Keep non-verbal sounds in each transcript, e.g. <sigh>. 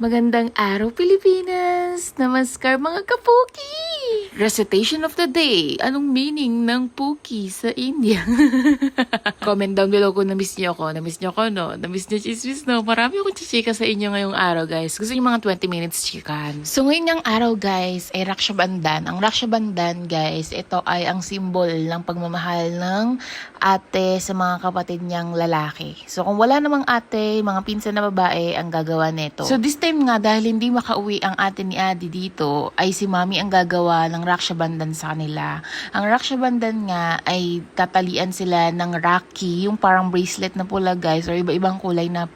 Magandang araw, Pilipinas! Namaskar, mga kapuki! Recitation of the day. Anong meaning ng puki sa India? <laughs> Comment down below kung na-miss niyo ako. Na-miss niyo ako, no? Na-miss niyo chismis, no? Marami akong chichika sa inyo ngayong araw, guys. Gusto niyo mga 20 minutes chikan. So, ngayon yung araw, guys, ay Raksha Bandan. Ang Raksha Bandan, guys, ito ay ang symbol ng pagmamahal ng ate sa mga kapatid niyang lalaki. So, kung wala namang ate, mga pinsan na babae ang gagawa nito. So, this time nga, dahil hindi makauwi ang ate ni Adi dito, ay si Mami ang gagawa ng Raksha Bandan sa kanila. Ang Raksha Bandan nga ay tatalian sila ng Raki, yung parang bracelet na pula, guys, or iba-ibang kulay na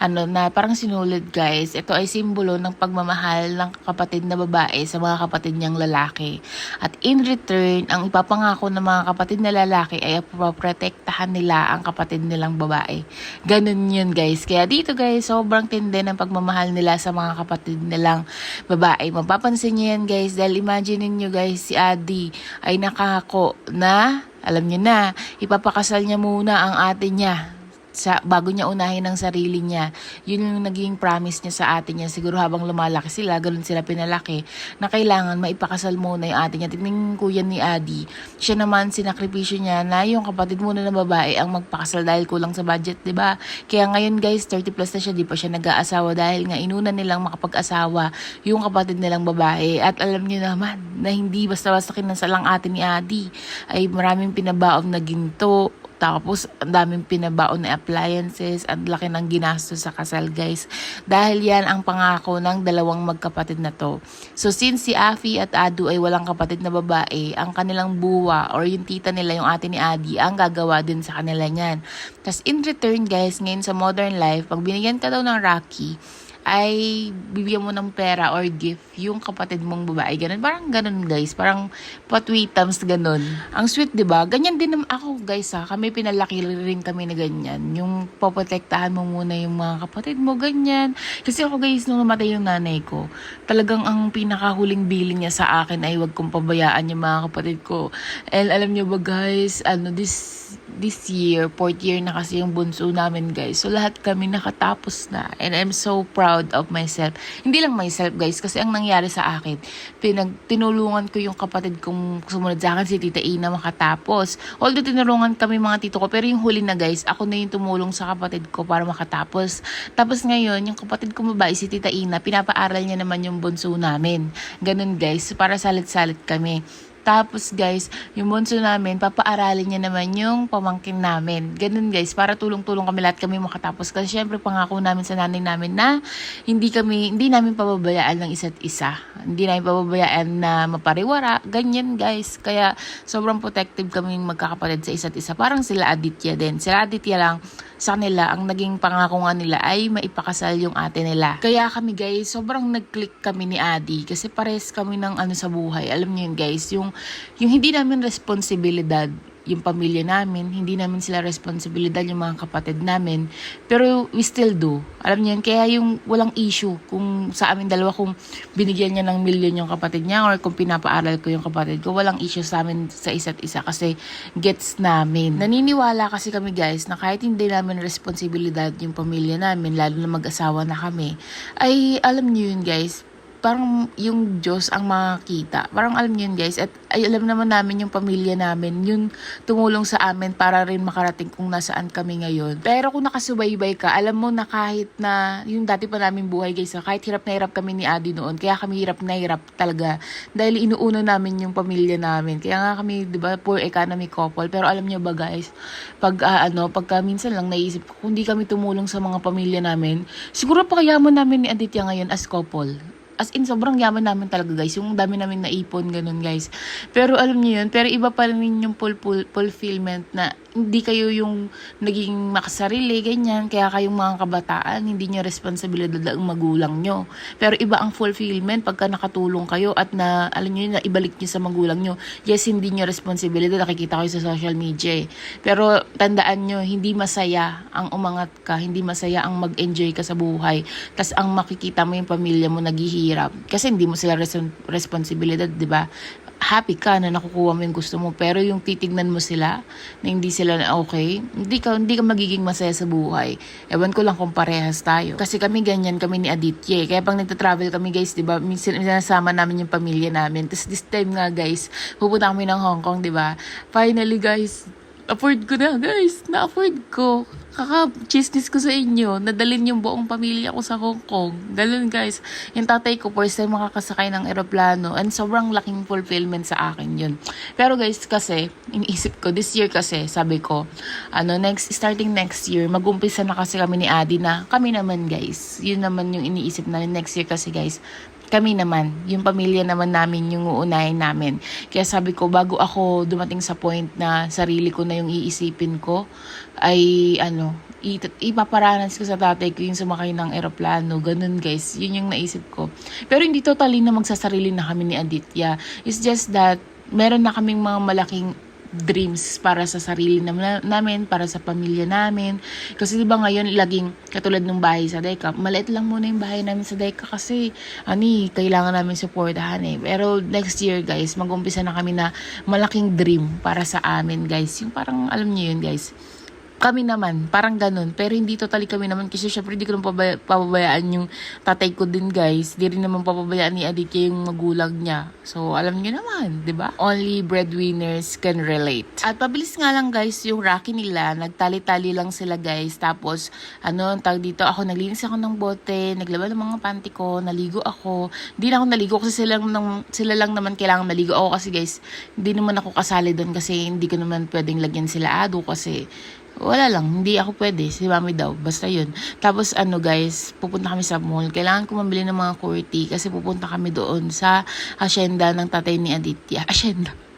ano na parang sinulid guys. Ito ay simbolo ng pagmamahal ng kapatid na babae sa mga kapatid niyang lalaki. At in return, ang ipapangako ng mga kapatid na lalaki ay protektahan nila ang kapatid nilang babae. Ganun yun guys. Kaya dito guys, sobrang tindi ng pagmamahal nila sa mga kapatid nilang babae. Mapapansin niyo yan guys dahil imagine niyo guys si Adi ay nakako na alam niyo na, ipapakasal niya muna ang ate niya sa bago niya unahin ang sarili niya. Yun yung naging promise niya sa ate niya. Siguro habang lumalaki sila, ganun sila pinalaki, na kailangan maipakasal muna yung ate niya. Tingnan ko yan ni Adi. Siya naman, sinakripisyo niya na yung kapatid muna ng babae ang magpakasal dahil kulang sa budget, di ba? Kaya ngayon guys, 30 plus na siya, di pa siya nag-aasawa dahil nga inuna nilang makapag-asawa yung kapatid nilang babae. At alam niyo naman na hindi basta-basta kinansalang ate ni Adi ay maraming pinabaon na ginto, tapos, ang daming pinabaon na appliances, ang laki ng ginastos sa kasal, guys. Dahil yan ang pangako ng dalawang magkapatid na to. So, since si Afi at Adu ay walang kapatid na babae, ang kanilang buwa or yung tita nila, yung ate ni Adi, ang gagawa din sa kanila niyan. Tapos, in return, guys, ngayon sa modern life, pag binigyan ka daw ng Rocky, ay bibigyan mo ng pera or gift yung kapatid mong babae. Ganun. Parang ganun, guys. Parang patwitams, ganun. Ang sweet, di ba? Ganyan din naman ako, guys, ha. Kami pinalaki rin kami na ganyan. Yung poprotektahan mo muna yung mga kapatid mo, ganyan. Kasi ako, guys, nung namatay yung nanay ko, talagang ang pinakahuling billing niya sa akin ay wag kong pabayaan yung mga kapatid ko. And alam niyo ba, guys, ano, this this year, fourth year na kasi yung bunso namin, guys. So, lahat kami nakatapos na. And I'm so proud of myself. Hindi lang myself, guys, kasi ang nangyari sa akin, pinag, tinulungan ko yung kapatid kong sumunod sa akin, si Tita Ina, makatapos. Although tinulungan kami mga tito ko, pero yung huli na, guys, ako na yung tumulong sa kapatid ko para makatapos. Tapos ngayon, yung kapatid ko babae, si Tita Ina, pinapaaral niya naman yung bunso namin. Ganun, guys. Para salit-salit kami. Tapos guys, yung bunso namin, papaaralin niya naman yung pamangkin namin. Ganun guys, para tulong-tulong kami lahat kami makatapos. Kasi syempre pangako namin sa nanay namin na hindi kami, hindi namin pababayaan ng isa't isa. Hindi namin pababayaan na mapariwara. Ganyan guys. Kaya sobrang protective kami magkakapatid sa isa't isa. Parang sila Aditya din. Sila Aditya lang sa kanila, ang naging pangako nga nila ay maipakasal yung ate nila. Kaya kami guys, sobrang nag-click kami ni Adi kasi pares kami ng ano sa buhay. Alam niyo yun guys, yung, yung hindi namin responsibilidad yung pamilya namin, hindi namin sila responsibilidad yung mga kapatid namin. Pero we still do. Alam niyo yun, kaya yung walang issue kung sa amin dalawa kung binigyan niya ng milyon yung kapatid niya or kung pinapaaral ko yung kapatid ko, walang issue sa amin sa isa't isa kasi gets namin. Naniniwala kasi kami guys na kahit hindi namin responsibilidad yung pamilya namin, lalo na mag-asawa na kami, ay alam niyo yun guys, parang yung Diyos ang makakita. Parang alam niyo yun guys. At ay, alam naman namin yung pamilya namin. Yung tumulong sa amin para rin makarating kung nasaan kami ngayon. Pero kung nakasubaybay ka, alam mo na kahit na yung dati pa namin buhay guys, kahit hirap na hirap kami ni Adi noon, kaya kami hirap na hirap talaga. Dahil inuuna namin yung pamilya namin. Kaya nga kami, di ba, poor economy couple. Pero alam niyo ba guys, pag uh, ano, pagka minsan lang naisip ko, kung di kami tumulong sa mga pamilya namin, siguro pakayaman namin ni Aditya ngayon as couple as in sobrang yaman namin talaga guys. Yung dami namin naipon ganun guys. Pero alam niyo yun pero iba pa rin yung full, full, fulfillment na hindi kayo yung naging makasarili, ganyan. Kaya kayong mga kabataan, hindi nyo responsibilidad ang magulang nyo. Pero iba ang fulfillment pagka nakatulong kayo at na, alam nyo, na ibalik nyo sa magulang nyo. Yes, hindi nyo responsibilidad, nakikita kayo sa social media eh. Pero tandaan nyo, hindi masaya ang umangat ka, hindi masaya ang mag-enjoy ka sa buhay. Tapos ang makikita mo yung pamilya mo naghihirap. Kasi hindi mo sila res- responsibilidad, di ba? Happy ka na nakukuha mo yung gusto mo. Pero yung titignan mo sila, na hindi sila na okay, hindi ka, hindi ka magiging masaya sa buhay. Ewan ko lang kung parehas tayo. Kasi kami ganyan, kami ni Aditya. eh. Kaya pag nagta-travel kami guys, di ba, minsan sinasama namin yung pamilya namin. Tapos this time nga guys, pupunta kami ng Hong Kong, di ba? Finally guys, afford ko na guys, na-afford ko. Kaka-chismis ko sa inyo, nadalin yung buong pamilya ko sa Hong Kong. Ganun guys. Yung tatay ko, first time makakasakay ng eroplano and sobrang laking fulfillment sa akin yun. Pero guys, kasi, iniisip ko, this year kasi, sabi ko, ano, next, starting next year, mag-umpisa na kasi kami ni Adi na, kami naman guys. Yun naman yung iniisip namin next year kasi guys, kami naman, yung pamilya naman namin yung uunahin namin. Kaya sabi ko, bago ako dumating sa point na sarili ko na yung iisipin ko, ay ano, ipaparanas ko sa tatay ko yung sumakay ng eroplano. Ganun guys, yun yung naisip ko. Pero hindi totally na magsasarili na kami ni Aditya. It's just that, meron na kaming mga malaking dreams para sa sarili nam- namin, para sa pamilya namin. Kasi di ba ngayon, laging katulad ng bahay sa Deka, maliit lang muna yung bahay namin sa Deka kasi, ani, kailangan namin supportahan eh. Pero next year, guys, mag-umpisa na kami na malaking dream para sa amin, guys. Yung parang, alam niyo yun, guys kami naman, parang ganun. Pero hindi totally kami naman kasi syempre hindi ko naman pababayaan yung tatay ko din guys. Di rin naman papabayaan ni Aditya yung magulang niya. So, alam niyo naman, di ba? Only breadwinners can relate. At pabilis nga lang guys yung Rocky nila. Nagtali-tali lang sila guys. Tapos, ano, tawag dito, ako naglinis ako ng bote, naglaba ng mga panty ko, naligo ako. Hindi na ako naligo kasi sila lang, sila lang naman kailangan maligo ako kasi guys, hindi naman ako kasali doon kasi hindi ko naman pwedeng lagyan sila ado kasi wala lang, hindi ako pwede. Si mami daw, basta yun. Tapos ano guys, pupunta kami sa mall. Kailangan ko mabili ng mga kurti kasi pupunta kami doon sa asyenda ng tatay ni Aditya. Asyenda.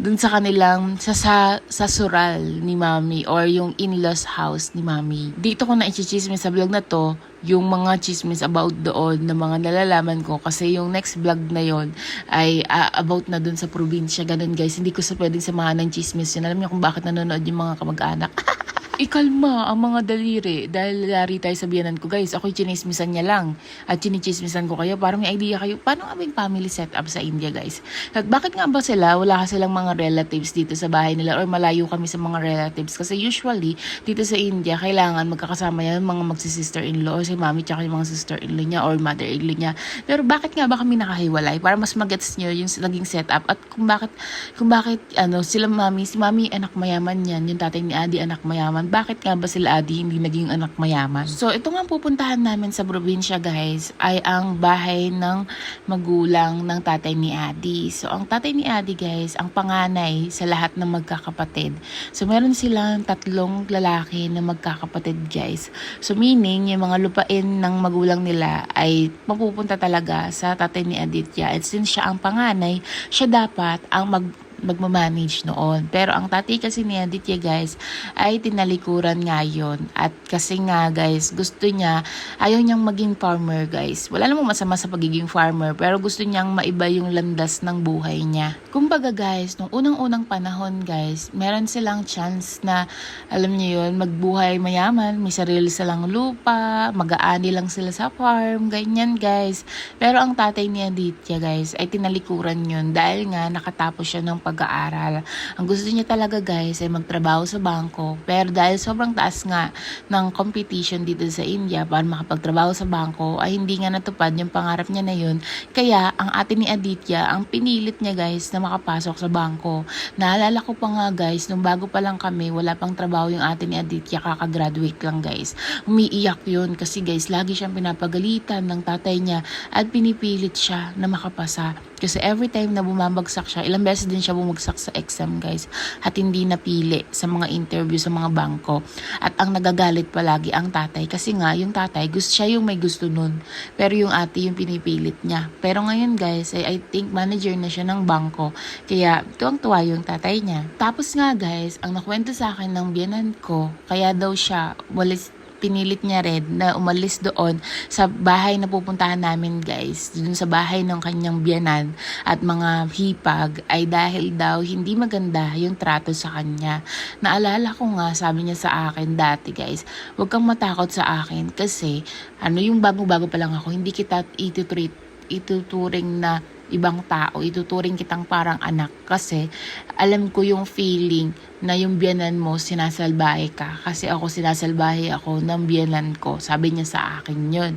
Doon sa kanilang, sa, sa, sa sural ni mami or yung in-laws house ni mami. Dito ko na i-chismis sa vlog na to, yung mga chismis about doon na mga nalalaman ko kasi yung next vlog na yon ay ah, about na doon sa probinsya. Ganun guys, hindi ko sa pwedeng samahan ng chismis yun. Alam niyo kung bakit nanonood yung mga kamag-anak. <laughs> Ikalma ang mga daliri dahil lari tayo sa biyanan ko guys. Ako'y chinismisan niya lang at chinichismisan ko kayo para may idea kayo paano yung family setup sa India guys. At bakit nga ba sila wala ka silang mga relatives dito sa bahay nila or malayo kami sa mga relatives kasi usually dito sa India kailangan magkakasama yan mga magsi-sister-in-law or si mami tsaka yung mga sister-in-law niya or mother-in-law niya. Pero bakit nga ba kami nakahiwalay para mas magets niyo yung naging setup at kung bakit kung bakit ano sila mami si mami anak mayaman yan yung tatay ni Adi anak mayaman bakit nga ba sila Adi hindi naging anak mayaman? So ito nga pupuntahan namin sa probinsya guys ay ang bahay ng magulang ng tatay ni Adi. So ang tatay ni Adi guys ang panganay sa lahat ng magkakapatid. So meron silang tatlong lalaki na magkakapatid guys. So meaning yung mga lupain ng magulang nila ay mapupunta talaga sa tatay ni Aditya. At since siya ang panganay siya dapat ang mag magmamanage noon. Pero ang tatay kasi ni Aditya guys ay tinalikuran nga yun. At kasi nga guys, gusto niya, ayaw niyang maging farmer guys. Wala namang masama sa pagiging farmer, pero gusto niyang maiba yung landas ng buhay niya. Kumbaga guys, nung unang-unang panahon guys, meron silang chance na, alam niyo yun, magbuhay mayaman, may sarili silang lupa, mag-aani lang sila sa farm, ganyan guys. Pero ang tatay ni Aditya guys ay tinalikuran yun dahil nga nakatapos siya ng pag-aaral. Ang gusto niya talaga guys ay magtrabaho sa bangko. Pero dahil sobrang taas nga ng competition dito sa India para makapagtrabaho sa bangko ay hindi nga natupad yung pangarap niya na yun. Kaya ang ate ni Aditya ang pinilit niya guys na makapasok sa bangko. Naalala ko pa nga guys, nung bago pa lang kami, wala pang trabaho yung ate ni Aditya, kakagraduate lang guys. Umiiyak yun kasi guys, lagi siyang pinapagalitan ng tatay niya at pinipilit siya na makapasa. Kasi every time na bumabagsak siya, ilang beses din siya bumagsak sa exam guys at hindi napili sa mga interview sa mga bangko. At ang nagagalit palagi ang tatay kasi nga yung tatay, gusto siya yung may gusto nun. Pero yung ate yung pinipilit niya. Pero ngayon guys, ay I think manager na siya ng bangko. Kaya tuwang-tuwa yung tatay niya. Tapos nga guys, ang nakwento sa akin ng biyanan ko, kaya daw siya walis pinilit niya rin na umalis doon sa bahay na pupuntahan namin guys, dun sa bahay ng kanyang biyanan at mga hipag ay dahil daw hindi maganda yung trato sa kanya. Naalala ko nga, sabi niya sa akin dati guys, huwag kang matakot sa akin kasi ano yung bago-bago pa lang ako, hindi kita itutreat ituturing na ibang tao, ituturing kitang parang anak kasi alam ko yung feeling na yung biyanan mo sinasalbahe ka kasi ako sinasalbahe ako ng biyanan ko. Sabi niya sa akin yun.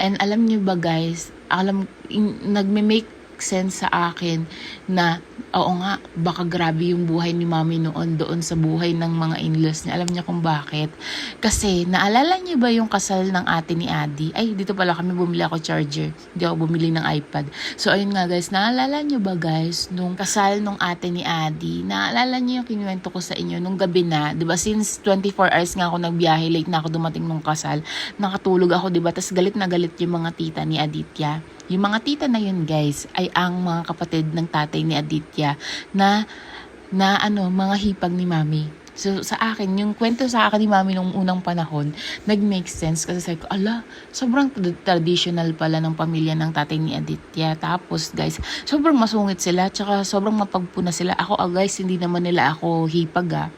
And alam niyo ba guys, alam, nagme-make sense sa akin na oo nga, baka grabe yung buhay ni mami noon doon sa buhay ng mga in-laws niya. Alam niya kung bakit. Kasi, naalala niyo ba yung kasal ng ate ni Adi? Ay, dito pala kami bumili ako charger. Hindi ako bumili ng iPad. So, ayun nga guys, naalala niyo ba guys, nung kasal nung ate ni Adi, naalala niyo yung kinuwento ko sa inyo nung gabi na, di ba, since 24 hours nga ako nagbiyahe, late na ako dumating nung kasal, nakatulog ako, di ba, tas galit na galit yung mga tita ni Aditya. Yung mga tita na yun guys, ay ang mga kapatid ng tatay ni Aditya na, na ano, mga hipag ni mami. So, sa akin, yung kwento sa akin ni mami nung unang panahon, nag-make sense kasi sabi ko, ala, sobrang trad- traditional pala ng pamilya ng tatay ni Aditya. Tapos, guys, sobrang masungit sila, tsaka sobrang mapagpuna sila. Ako, ah, guys, hindi naman nila ako hipag, ah.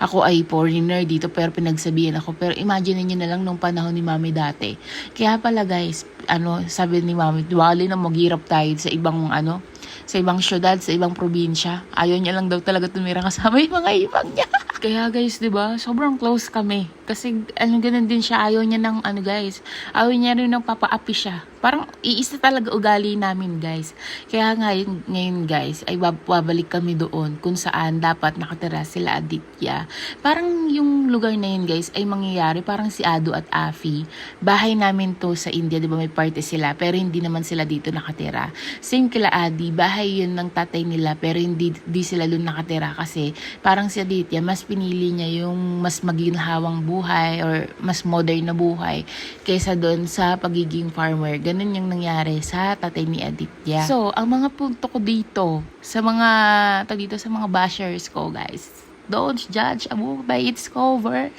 Ako ay foreigner dito, pero pinagsabihan ako. Pero imagine niyo na lang nung panahon ni mami dati. Kaya pala, guys, ano, sabi ni mami, wali na maghirap tayo sa ibang, ano, sa ibang syudad, sa ibang probinsya. Ayaw niya lang daw talaga tumira kasama yung mga ibang niya. Kaya guys, 'di ba? Sobrang close kami. Kasi ano ganun din siya, ayaw niya ng ano guys. Ayaw niya rin ng papaapi siya. Parang iisa talaga ugali namin, guys. Kaya ngayon, ngayon guys, ay bab- babalik kami doon kung saan dapat nakatira sila Aditya. Parang yung lugar na yun, guys, ay mangyayari parang si Ado at Afi. Bahay namin to sa India, 'di ba? May party sila, pero hindi naman sila dito nakatira. Same kila Adi, bahay yun ng tatay nila, pero hindi di sila doon nakatira kasi parang si Aditya, mas pinili niya yung mas maginhawang buhay or mas modern na buhay kaysa doon sa pagiging farmer. Ganun yung nangyari sa tatay ni Aditya. So, ang mga punto ko dito sa mga tag dito sa mga bashers ko, guys. Don't judge a book by its cover.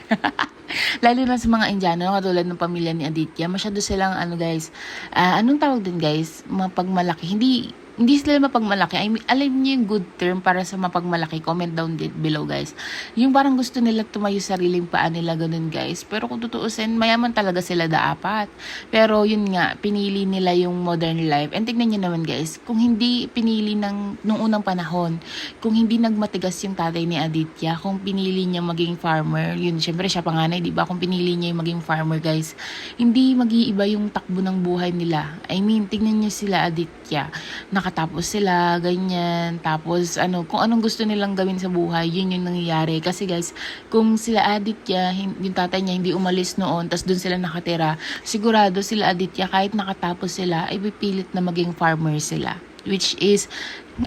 <laughs> Lalo na sa mga Indiano, katulad ng pamilya ni Aditya, masyado silang ano guys, ah, anong tawag din guys, mapagmalaki. Hindi hindi sila mapagmalaki. I mean, alam niyo yung good term para sa mapagmalaki. Comment down below, guys. Yung parang gusto nila tumayo sa sariling paa nila, ganun, guys. Pero kung tutuusin, mayaman talaga sila daapat. Pero yun nga, pinili nila yung modern life. And tignan niyo naman, guys, kung hindi pinili ng, nung unang panahon, kung hindi nagmatigas yung tatay ni Aditya, kung pinili niya maging farmer, yun, syempre siya panganay, di ba? Kung pinili niya yung maging farmer, guys, hindi mag-iiba yung takbo ng buhay nila. I mean, tignan niyo sila, Aditya nakatapos sila, ganyan. Tapos, ano, kung anong gusto nilang gawin sa buhay, yun yung nangyayari. Kasi guys, kung sila Aditya, yung tatay niya hindi umalis noon, tas doon sila nakatira, sigurado sila Aditya, kahit nakatapos sila, ay pipilit na maging farmer sila. Which is,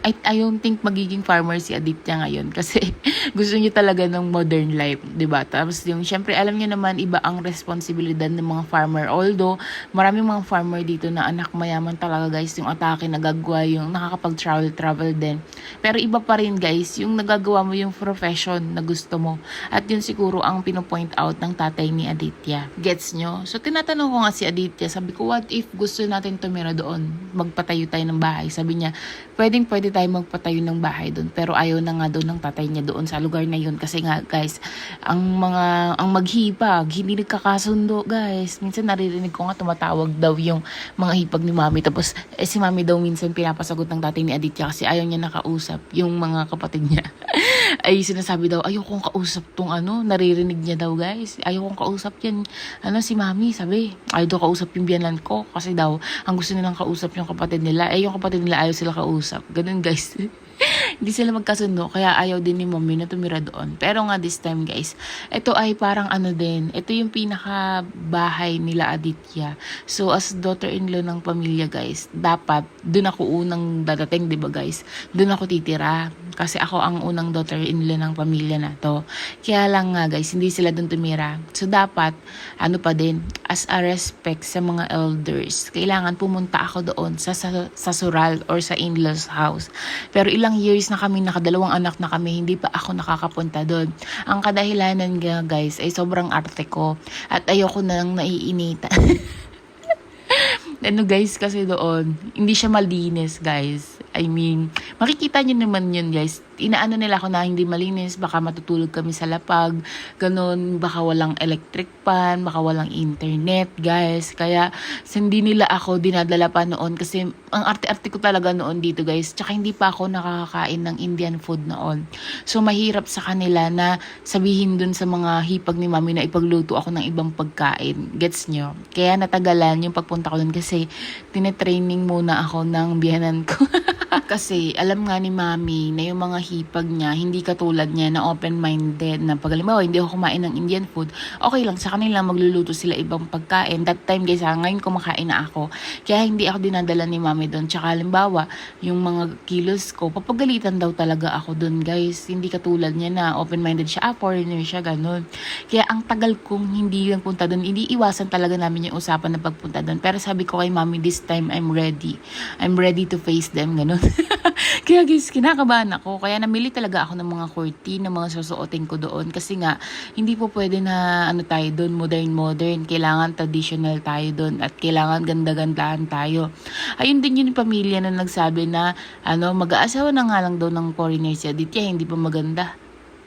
I, I don't think magiging farmer si Aditya ngayon <laughs> kasi gusto niya talaga ng modern life, 'di ba? Tapos yung syempre alam niyo naman iba ang responsibilidad ng mga farmer. Although maraming mga farmer dito na anak mayaman talaga guys, yung atake nagagawa yung nakakapag-travel travel din. Pero iba pa rin guys, yung nagagawa mo yung profession na gusto mo. At yun siguro ang pinopoint out ng tatay ni Aditya. Gets nyo? So tinatanong ko nga si Aditya, sabi ko what if gusto natin tumira doon? Magpatayo tayo ng bahay. Sabi niya, pwedeng pwede tayo magpatayo ng bahay doon. Pero ayaw na nga doon ng tatay niya doon sa lugar na yun. Kasi nga guys, ang mga, ang maghipag, hindi nagkakasundo guys. Minsan naririnig ko nga tumatawag daw yung mga hipag ni mami. Tapos eh, si mami daw minsan pinapasagot ng tatay ni Aditya kasi ayaw niya nakausap yung mga kapatid niya. <laughs> ay sinasabi daw, ayaw kong kausap tong ano, naririnig niya daw guys. Ayaw kong kausap yan. Ano si mami, sabi, ayaw daw kausap yung biyanan ko. Kasi daw, ang gusto nilang kausap yung kapatid nila. Eh, yung kapatid nila ayaw sila kausap. Ganun guys. <laughs> Hindi sila magkasundo, kaya ayaw din ni mommy na tumira doon. Pero nga this time guys, ito ay parang ano din, ito yung pinaka bahay nila Aditya. So as daughter-in-law ng pamilya guys, dapat doon ako unang dadating, 'di ba guys? Doon ako titira kasi ako ang unang daughter-in-law ng pamilya na to. Kaya lang nga guys, hindi sila doon tumira. So dapat ano pa din, as a respect sa mga elders, kailangan pumunta ako doon sa sa, sa Sural or sa in-laws house. Pero ilang years na kami, nakadalawang anak na kami, hindi pa ako nakakapunta doon. Ang kadahilanan nga guys ay sobrang arte ko at ayoko na lang naiinita. <laughs> ano guys, kasi doon, hindi siya malinis guys. I mean, makikita nyo naman yun guys. Inaano nila ako na hindi malinis, baka matutulog kami sa lapag, ganun, baka walang electric pan, baka walang internet, guys. Kaya hindi nila ako dinadala pa noon kasi ang arte-arte ko talaga noon dito, guys. Tsaka hindi pa ako nakakakain ng Indian food noon. So mahirap sa kanila na sabihin dun sa mga hipag ni mami na ipagluto ako ng ibang pagkain. Gets nyo? Kaya natagalan yung pagpunta ko dun kasi tinetraining muna ako ng biyanan ko. <laughs> kasi alam nga ni mami na yung mga hipag niya, hindi katulad niya na open-minded na pag halimbawa hindi ako kumain ng Indian food, okay lang sa kanila magluluto sila ibang pagkain. That time guys, ha, ngayon kumakain na ako. Kaya hindi ako dinadala ni mami doon. Tsaka halimbawa, yung mga kilos ko, papagalitan daw talaga ako doon guys. Hindi katulad niya na open-minded siya, ah, foreigner siya, ganun. Kaya ang tagal kong hindi lang punta doon, hindi iwasan talaga namin yung usapan na pagpunta doon. Pero sabi ko kay mami, this time I'm ready. I'm ready to face them, ganun. <laughs> Kaya guys, kinakabahan ako. Kaya namili talaga ako ng mga curtain, ng mga susuotin ko doon. Kasi nga, hindi po pwede na ano tayo doon, modern-modern. Kailangan traditional tayo doon. At kailangan ganda-gandahan tayo. Ayun din yung pamilya na nagsabi na, ano, mag-aasawa na nga lang daw ng foreigner si Aditya, hindi pa maganda.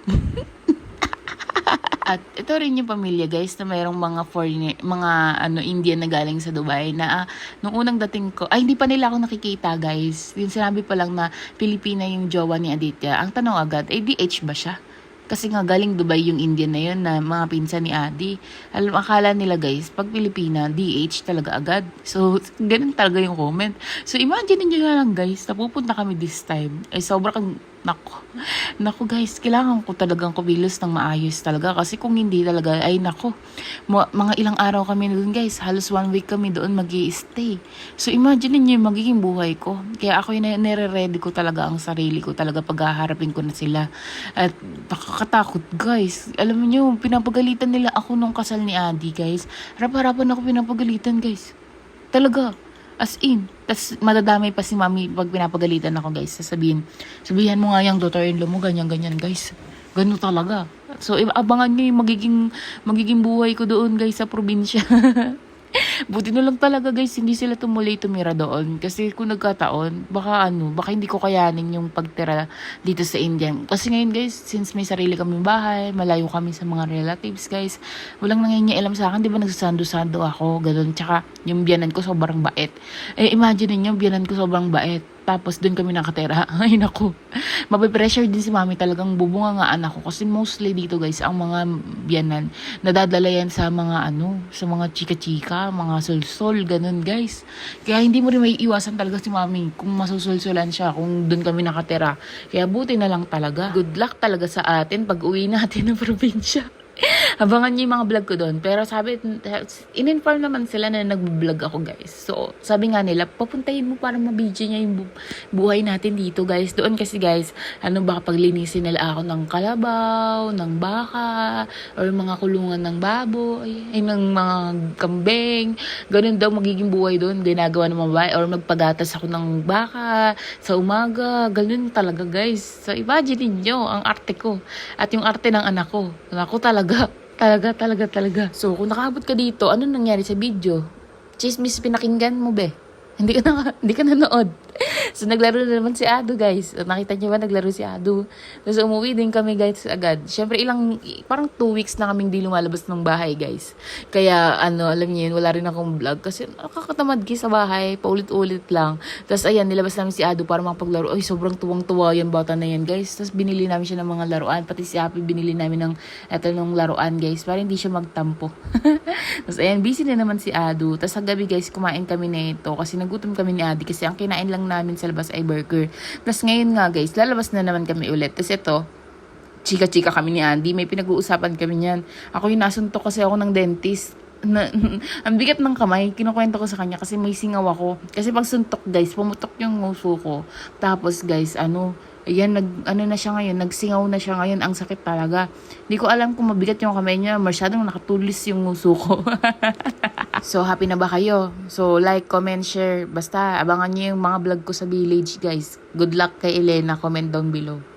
<laughs> At ito rin yung pamilya guys na mayroong mga foreigner, mga ano Indian na galing sa Dubai na ah, nung unang dating ko, ay hindi pa nila ako nakikita guys. Yung sinabi pa lang na Pilipina yung jowa ni Aditya. Ang tanong agad, eh DH ba siya? Kasi nga galing Dubai yung Indian na yun na mga pinsan ni Adi. Alam, akala nila guys, pag Pilipina, DH talaga agad. So, ganun talaga yung comment. So, imagine nyo na lang guys, napupunta kami this time. Ay, sobrang Nako. Nako guys, kailangan ko talagang kumilos ng maayos talaga. Kasi kung hindi talaga, ay nako. Mga, ilang araw kami doon guys. Halos one week kami doon mag stay So imagine niyo yung magiging buhay ko. Kaya ako yung nire-ready ko talaga ang sarili ko talaga pag haharapin ko na sila. At nakakatakot guys. Alam niyo, pinapagalitan nila ako nung kasal ni Adi guys. Harap-harapan ako pinapagalitan guys. Talaga. As in. Tapos madadamay pa si mami pag pinapagalitan ako guys. Sasabihin, sabihan mo nga yung daughter-in-law mo, ganyan-ganyan guys. Ganun talaga. So, abangan nyo yung magiging, magiging buhay ko doon guys sa probinsya. <laughs> Buti na lang talaga guys, hindi sila tumuloy tumira doon. Kasi kung nagkataon, baka ano, baka hindi ko kayanin yung pagtira dito sa India. Kasi ngayon guys, since may sarili kaming bahay, malayo kami sa mga relatives guys, walang nangingialam sa akin, di ba nagsasando-sando ako, ganun. Tsaka yung biyanan ko sobrang bait. Eh imagine niyo, biyanan ko sobrang bait. Tapos doon kami nakatera. <laughs> Ay nako. Mape-pressure din si mami talagang bubunga nga anak ko. Kasi mostly dito guys, ang mga biyanan, nadadala yan sa mga ano, sa mga chika-chika, mga sol-sol, ganun guys. Kaya hindi mo rin may iwasan talaga si mami kung masusulsulan siya, kung doon kami nakatera. Kaya buti na lang talaga. Good luck talaga sa atin pag uwi natin ng probinsya. <laughs> Abangan niyo yung mga vlog ko doon. Pero sabi, in-inform naman sila na nag-vlog ako guys. So, sabi nga nila, papuntahin mo para mabidyo niya yung bu- buhay natin dito guys. Doon kasi guys, ano baka paglinisin nila ako ng kalabaw, ng baka, or mga kulungan ng baboy, ay ng mga kambing. Ganun daw magiging buhay doon. Ginagawa ng mga. Or magpagatas ako ng baka sa umaga. Ganun talaga guys. So, imagine niyo ang arte ko. At yung arte ng anak ko. Ako talaga Talaga, talaga, talaga. So, kung nakaabot ka dito, ano nangyari sa video? Chismis pinakinggan mo, be? Hindi ka na, hindi ka nanood. <laughs> so, naglaro na naman si Ado, guys. Nakita niyo ba, naglaro si Ado. Tapos, umuwi din kami, guys, agad. Siyempre, ilang, parang two weeks na kaming di lumalabas ng bahay, guys. Kaya, ano, alam niyo yun, wala rin akong vlog. Kasi, nakakatamad guys sa bahay. Paulit-ulit lang. Tapos, ayan, nilabas namin si Ado para makapaglaro. Ay, sobrang tuwang-tuwa yan, bata na yan, guys. Tapos, binili namin siya ng mga laruan. Pati si Happy, binili namin ng, eto, ng laruan, guys. Para hindi siya magtampo. <laughs> Tapos, ayan, busy na naman si Ado. Tapos, sa gabi, guys, kumain kami nito. Kasi, nagutom kami ni Adi. Kasi, ang kinain lang namin sa labas ay burger. Tapos, ngayon nga, guys, lalabas na naman kami ulit. Tapos, ito, chika-chika kami ni Andy. May pinag-uusapan kami niyan. Ako yung nasuntok kasi ako ng dentist. <laughs> Na, <laughs> ang bigat ng kamay, kinukwento ko sa kanya kasi may singaw ako. Kasi pag suntok guys, pumutok yung nguso ko. Tapos guys, ano, ayan, nag, ano na siya ngayon, nagsingaw na siya ngayon, ang sakit talaga. Hindi ko alam kung mabigat yung kamay niya, masyadong nakatulis yung nguso ko. <laughs> so, happy na ba kayo? So, like, comment, share. Basta, abangan niyo yung mga vlog ko sa village, guys. Good luck kay Elena. Comment down below.